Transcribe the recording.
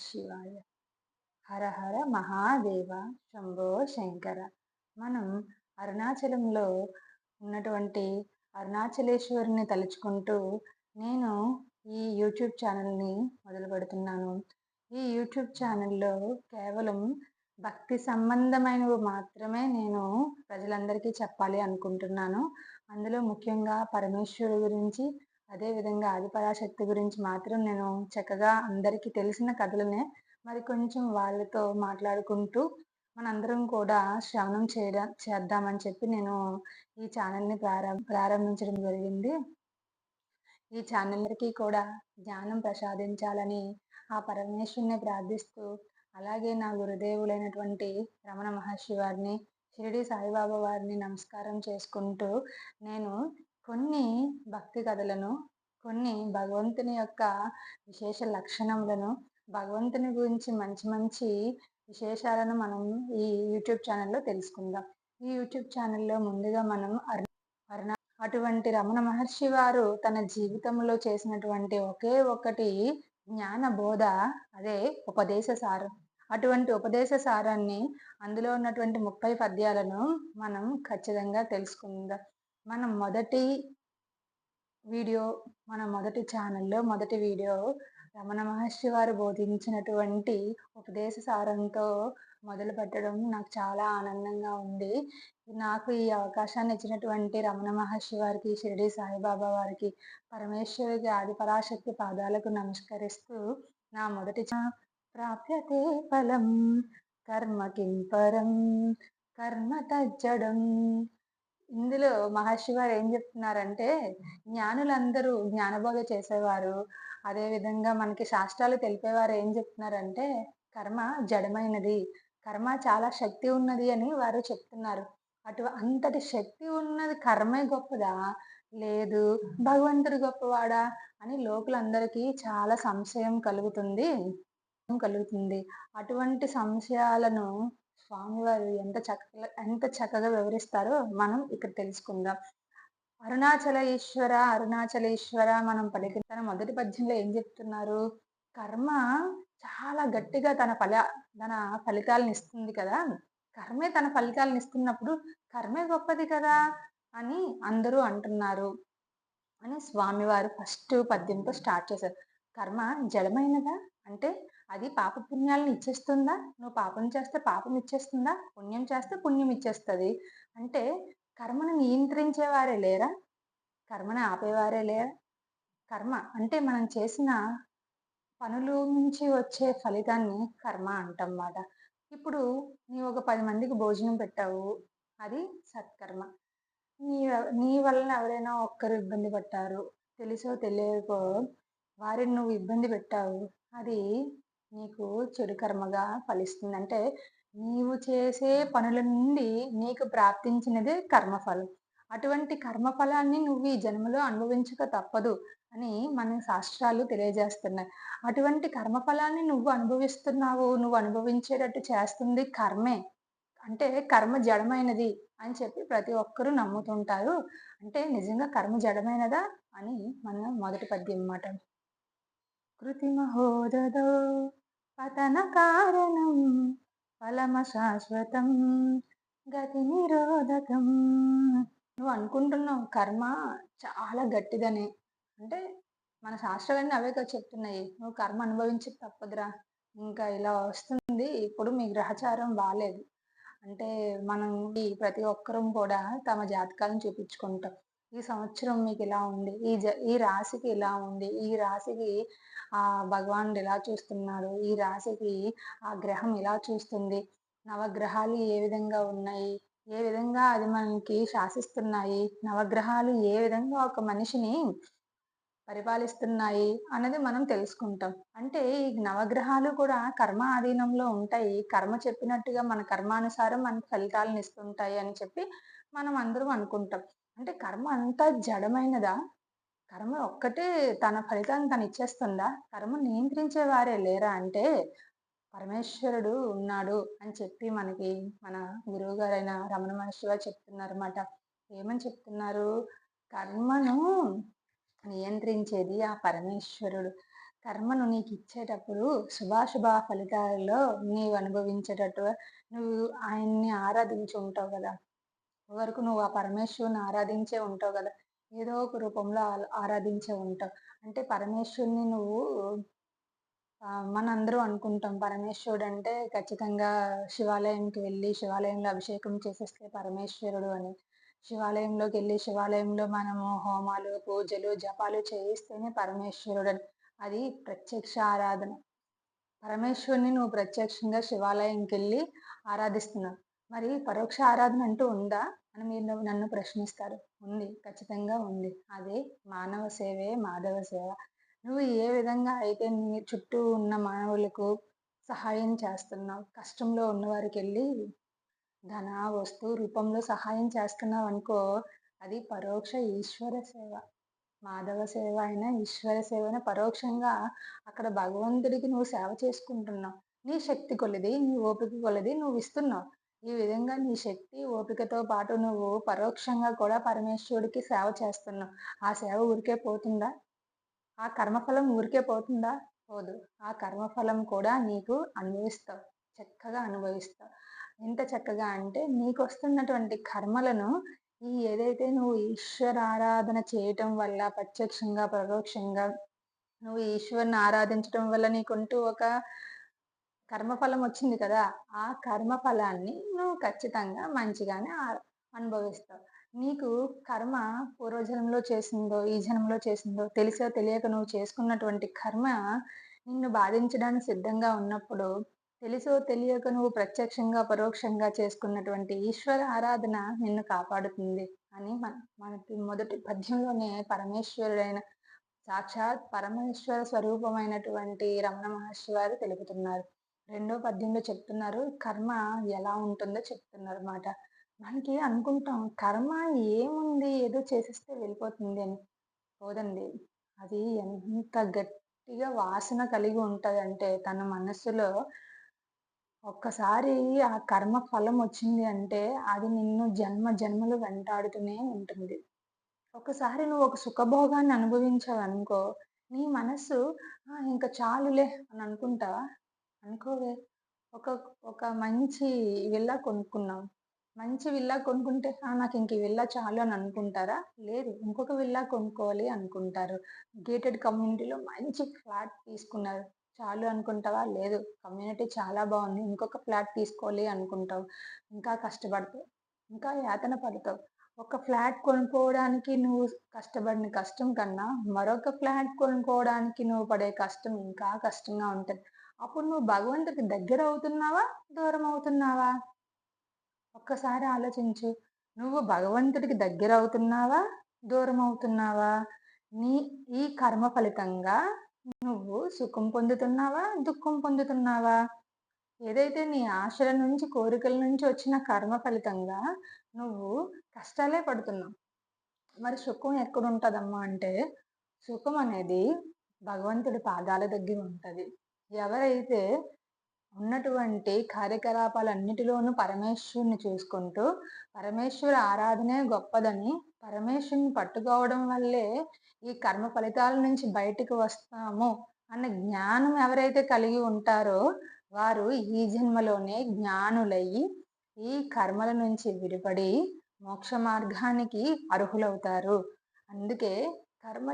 శివాయ. హర హర మహాదేవ శంభో శంకర. మనం అరుణాచలంలో ఉన్నటువంటి అరుణాచలేశ్వరిని తలుచుకుంటూ నేను ఈ యూట్యూబ్ ఛానల్ని మొదలు పెడుతున్నాను ఈ యూట్యూబ్ ఛానల్లో కేవలం భక్తి సంబంధమైనవి మాత్రమే నేను ప్రజలందరికీ చెప్పాలి అనుకుంటున్నాను. అందులో ముఖ్యంగా పరమేశ్వరుడు గురించి అదేవిధంగా ఆదిపరాశక్తి గురించి మాత్రం నేను చక్కగా అందరికీ తెలిసిన కథలనే మరి కొంచెం వాళ్ళతో మాట్లాడుకుంటూ మనందరం కూడా శ్రవణం చేయడం చేద్దామని చెప్పి నేను ఈ ఛానల్ని ప్రారం ప్రారంభించడం జరిగింది. ఈ ఛానల్కి కూడా జ్ఞానం ప్రసాదించాలని ఆ పరమేశ్వరుని ప్రార్థిస్తూ అలాగే నా గురుదేవులైనటువంటి రమణ మహర్షి వారిని షిరిడి సాయిబాబా వారిని నమస్కారం చేసుకుంటూ నేను కొన్ని భక్తి కథలను కొన్ని భగవంతుని యొక్క విశేష లక్షణములను భగవంతుని గురించి మంచి మంచి విశేషాలను మనం ఈ యూట్యూబ్ ఛానల్లో తెలుసుకుందాం. ఈ యూట్యూబ్ ఛానల్లో ముందుగా మనం అరుణ అటువంటి రమణ మహర్షి వారు తన జీవితంలో చేసినటువంటి ఒకే ఒకటి జ్ఞాన బోధ అదే ఉపదేశ సారం. అటువంటి ఉపదేశ సారాన్ని అందులో ఉన్నటువంటి ముప్పై పద్యాలను మనం ఖచ్చితంగా తెలుసుకుందాం. మనం మొదటి వీడియో మన మొదటి ఛానల్లో మొదటి వీడియో రమణ మహర్షి వారు బోధించినటువంటి ఉపదేశ సారంతో మొదలు పెట్టడం నాకు చాలా ఆనందంగా ఉంది. నాకు ఈ అవకాశాన్ని ఇచ్చినటువంటి రమణ మహర్షి వారికి షిరిడి సాయిబాబా వారికి పరమేశ్వరికి ఆదిపరాశక్తి పాదాలకు నమస్కరిస్తూ నా మొదటి ప్రాప్యతే ఫలం కర్మ కింపరం కర్మ తజ్జడం ఇందులో మహర్షి వారు ఏం చెప్తున్నారంటే జ్ఞానులందరూ జ్ఞానబోధ చేసేవారు. అదేవిధంగా మనకి శాస్త్రాలు తెలిపేవారు ఏం చెప్తున్నారంటే కర్మ జడమైనది. కర్మ చాలా శక్తి ఉన్నది అని వారు చెప్తున్నారు. అటు అంతటి శక్తి ఉన్నది కర్మే గొప్పదా? లేదు. భగవంతుడు గొప్పవాడా? అని లోకులందరికీ చాలా సంశయం కలుగుతుంది. కలుగుతుంది. అటువంటి సంశయాలను స్వామివారు ఎంత చక్కగా ఎంత చక్కగా వివరిస్తారో మనం ఇక్కడ తెలుసుకుందాం. అరుణాచల ఈశ్వర అరుణాచలేశ్వర మనం పలికిన మొదటి పద్యంలో ఏం చెప్తున్నారు? కర్మ చాలా గట్టిగా తన ఫల తన ఫలితాలను ఇస్తుంది కదా. కర్మే తన ఫలితాలను ఇస్తున్నప్పుడు కర్మే గొప్పది కదా అని అందరూ అంటున్నారు అని స్వామివారు ఫస్ట్ పద్యంతో స్టార్ట్ చేశారు. కర్మ జడమైనదా? అంటే అది పాప పుణ్యాలను ఇచ్చేస్తుందా? నువ్వు పాపం చేస్తే పాపం ఇచ్చేస్తుందా? పుణ్యం చేస్తే పుణ్యం ఇచ్చేస్తుంది. అంటే కర్మను నియంత్రించేవారే లేరా? కర్మను ఆపేవారే లేరా? కర్మ అంటే మనం చేసిన పనులు నుంచి వచ్చే ఫలితాన్ని కర్మ అంటమాట. ఇప్పుడు నీవు ఒక పది మందికి భోజనం పెట్టావు. అది సత్కర్మ. నీ నీ వలన ఎవరైనా ఒక్కరు ఇబ్బంది పట్టారు తెలుసో తెలియకో వారిని నువ్వు ఇబ్బంది పెట్టావు అది నీకు చెడు కర్మగా ఫలిస్తుంది అంటే నీవు చేసే పనుల నుండి నీకు ప్రాప్తించినదే కర్మఫలం. అటువంటి కర్మఫలాన్ని నువ్వు ఈ జన్మలో అనుభవించక తప్పదు అని మన శాస్త్రాలు తెలియజేస్తున్నాయి. అటువంటి కర్మఫలాన్ని నువ్వు అనుభవిస్తున్నావు నువ్వు అనుభవించేటట్టు చేస్తుంది కర్మే. అంటే కర్మ జడమైనది అని చెప్పి ప్రతి ఒక్కరూ నమ్ముతుంటారు. అంటే నిజంగా కర్మ జడమైనదా అని మన మొదటి పద్యం అన్నమాట కృతిమహోదదో పతన కారణం ఫలమ శాశ్వతం గతి నిరోధకం. నువ్వు అనుకుంటున్నావు కర్మ చాలా గట్టిదని. అంటే మన శాస్త్రాలన్నీ అవే చెప్తున్నాయి నువ్వు కర్మ అనుభవించి తప్పదురా ఇంకా ఇలా వస్తుంది ఇప్పుడు మీ గ్రహచారం బాగాలేదు అంటే మనం ప్రతి ఒక్కరం కూడా తమ జాతకాలను చూపించుకుంటాం. ఈ సంవత్సరం మీకు ఇలా ఉంది? ఈ జ ఈ రాశికి ఇలా ఉంది? ఈ రాశికి ఆ భగవానుడు ఇలా చూస్తున్నాడు? ఈ రాశికి ఆ గ్రహం ఇలా చూస్తుంది? నవగ్రహాలు ఏ విధంగా ఉన్నాయి? ఏ విధంగా అది మనకి శాసిస్తున్నాయి? నవగ్రహాలు ఏ విధంగా ఒక మనిషిని పరిపాలిస్తున్నాయి అన్నది మనం తెలుసుకుంటాం. అంటే ఈ నవగ్రహాలు కూడా కర్మ ఆధీనంలో ఉంటాయి. కర్మ చెప్పినట్టుగా మన కర్మానుసారం మనకు ఫలితాలను ఇస్తుంటాయి అని చెప్పి మనం అందరం అనుకుంటాం. అంటే కర్మ అంతా జడమైనదా? కర్మ ఒక్కటే తన ఫలితాన్ని తను ఇచ్చేస్తుందా? కర్మ నియంత్రించే వారే లేరా? అంటే పరమేశ్వరుడు ఉన్నాడు అని చెప్పి మనకి మన గురువు గారైన రమణ మహర్షి గారు చెప్తున్నారు అనమాట ఏమని చెప్తున్నారు? కర్మను నియంత్రించేది ఆ పరమేశ్వరుడు. కర్మను నీకు ఇచ్చేటప్పుడు శుభాశుభ ఫలితాలలో నీవు అనుభవించేటట్టు నువ్వు ఆయన్ని ఆరాధించి ఉంటావు కదా. వరకు నువ్వు ఆ పరమేశ్వరుని ఆరాధించే ఉంటావు కదా. ఏదో ఒక రూపంలో ఆరాధించే ఉంటావు. అంటే పరమేశ్వరుని నువ్వు మనందరూ అనుకుంటాం. పరమేశ్వరుడు అంటే ఖచ్చితంగా శివాలయంకి వెళ్ళి శివాలయంలో అభిషేకం చేసేస్తే పరమేశ్వరుడు అని. శివాలయంలోకి వెళ్ళి శివాలయంలో మనము హోమాలు పూజలు జపాలు చేయిస్తేనే పరమేశ్వరుడు అని. అది ప్రత్యక్ష ఆరాధన. పరమేశ్వరుని నువ్వు ప్రత్యక్షంగా శివాలయంకి వెళ్ళి ఆరాధిస్తున్నావు. మరి పరోక్ష ఆరాధన అంటూ ఉందా? అని మీరు నన్ను ప్రశ్నిస్తారు. ఉంది. ఖచ్చితంగా ఉంది. అదే మానవ సేవే మాధవ సేవ. నువ్వు ఏ విధంగా అయితే నీ చుట్టూ ఉన్న మానవులకు సహాయం చేస్తున్నావు? కష్టంలో ఉన్నవారికి వెళ్ళి ధన వస్తువు రూపంలో సహాయం చేస్తున్నావు అనుకో అది పరోక్ష ఈశ్వర సేవ. మాధవ సేవ అయినా ఈశ్వర సేవ అయినా పరోక్షంగా అక్కడ భగవంతుడికి నువ్వు సేవ చేసుకుంటున్నావు. నీ శక్తి కొలది నీ ఓపిక కొలది నువ్వు ఇస్తున్నావు. ఈ విధంగా నీ శక్తి ఓపికతో పాటు నువ్వు పరోక్షంగా కూడా పరమేశ్వరుడికి సేవ చేస్తున్నావు. ఆ సేవ ఊరికే పోతుందా? ఆ కర్మఫలం ఊరికే పోతుందా? పోదు. ఆ కర్మఫలం కూడా నీకు అనుభవిస్తావు. చక్కగా అనుభవిస్తావు. ఎంత చక్కగా అంటే నీకు వస్తున్నటువంటి కర్మలను ఈ ఏదైతే నువ్వు ఈశ్వర ఆరాధన చేయటం వల్ల ప్రత్యక్షంగా పరోక్షంగా నువ్వు ఈశ్వరుని ఆరాధించటం వల్ల నీకుంటూ ఒక కర్మఫలం వచ్చింది కదా ఆ కర్మఫలాన్ని నువ్వు ఖచ్చితంగా మంచిగానే అనుభవిస్తావు. నీకు కర్మ పూర్వజన్మలో చేసిందో ఈ జన్మలో చేసిందో తెలిసో తెలియక నువ్వు చేసుకున్నటువంటి కర్మ నిన్ను బాధించడానికి సిద్ధంగా ఉన్నప్పుడు తెలుసో తెలియక నువ్వు ప్రత్యక్షంగా పరోక్షంగా చేసుకున్నటువంటి ఈశ్వర ఆరాధన నిన్ను కాపాడుతుంది అని మన మనకి మొదటి పద్యంలోనే పరమేశ్వరుడైన సాక్షాత్ పరమేశ్వర స్వరూపమైనటువంటి రమణ మహర్షి వారు తెలుపుతున్నారు. రెండో పద్యంలో చెప్తున్నారు కర్మ ఎలా ఉంటుందో చెప్తున్నారు అన్నమాట మనకి అనుకుంటాం కర్మ ఏముంది ఏదో చేసేస్తే వెళ్ళిపోతుంది అని. పోదండి. అది ఎంత గట్టిగా వాసన కలిగి ఉంటుంది అంటే తన మనస్సులో ఒక్కసారి ఆ కర్మ ఫలం వచ్చింది అంటే అది నిన్ను జన్మ జన్మలు వెంటాడుతూనే ఉంటుంది. ఒకసారి నువ్వు ఒక సుఖభోగాన్ని అనుభవించావనుకో నీ మనస్సు ఇంకా చాలులే అని అనుకుంటావా? అనుకోవే ఒక ఒక మంచి విల్లా కొనుక్కున్నాం. మంచి విల్లా కొనుక్కుంటే నాకు ఇంక విల్లా చాలు అని అనుకుంటారా? లేదు ఇంకొక విల్లా కొనుక్కోవాలి అనుకుంటారు. గేటెడ్ కమ్యూనిటీలో మంచి ఫ్లాట్ తీసుకున్నారు. చాలు అనుకుంటావా? లేదు కమ్యూనిటీ చాలా బాగుంది. ఇంకొక ఫ్లాట్ తీసుకోవాలి అనుకుంటావు. ఇంకా కష్టపడతావు. ఇంకా యాతన పడతావు. ఒక ఫ్లాట్ కొనుక్కోవడానికి నువ్వు కష్టపడిన కష్టం కన్నా మరొక ఫ్లాట్ కొనుక్కోవడానికి నువ్వు పడే కష్టం ఇంకా కష్టంగా ఉంటుంది. అప్పుడు నువ్వు భగవంతుడికి దగ్గర అవుతున్నావా దూరం అవుతున్నావా? ఒక్కసారి ఆలోచించు. నువ్వు భగవంతుడికి దగ్గర అవుతున్నావా దూరం అవుతున్నావా? నీ ఈ కర్మ ఫలితంగా నువ్వు సుఖం పొందుతున్నావా దుఃఖం పొందుతున్నావా? ఏదైతే నీ ఆశల నుంచి కోరికల నుంచి వచ్చిన కర్మ ఫలితంగా నువ్వు కష్టాలే పడుతున్నావు. మరి సుఖం ఎక్కడుంటుందమ్మా అంటే సుఖం అనేది భగవంతుడి పాదాల దగ్గర ఉంటుంది. ఎవరైతే ఉన్నటువంటి కార్యకలాపాలన్నిటిలోనూ పరమేశ్వరుని చూసుకుంటూ పరమేశ్వర ఆరాధనే గొప్పదని పరమేశ్వరుని పట్టుకోవడం వల్లే ఈ కర్మ ఫలితాల నుంచి బయటకు వస్తాము అన్న జ్ఞానం ఎవరైతే కలిగి ఉంటారో వారు ఈ జన్మలోనే జ్ఞానులయ్యి ఈ కర్మల నుంచి విడిపడి మోక్ష మార్గానికి అర్హులవుతారు. అందుకే కర్మ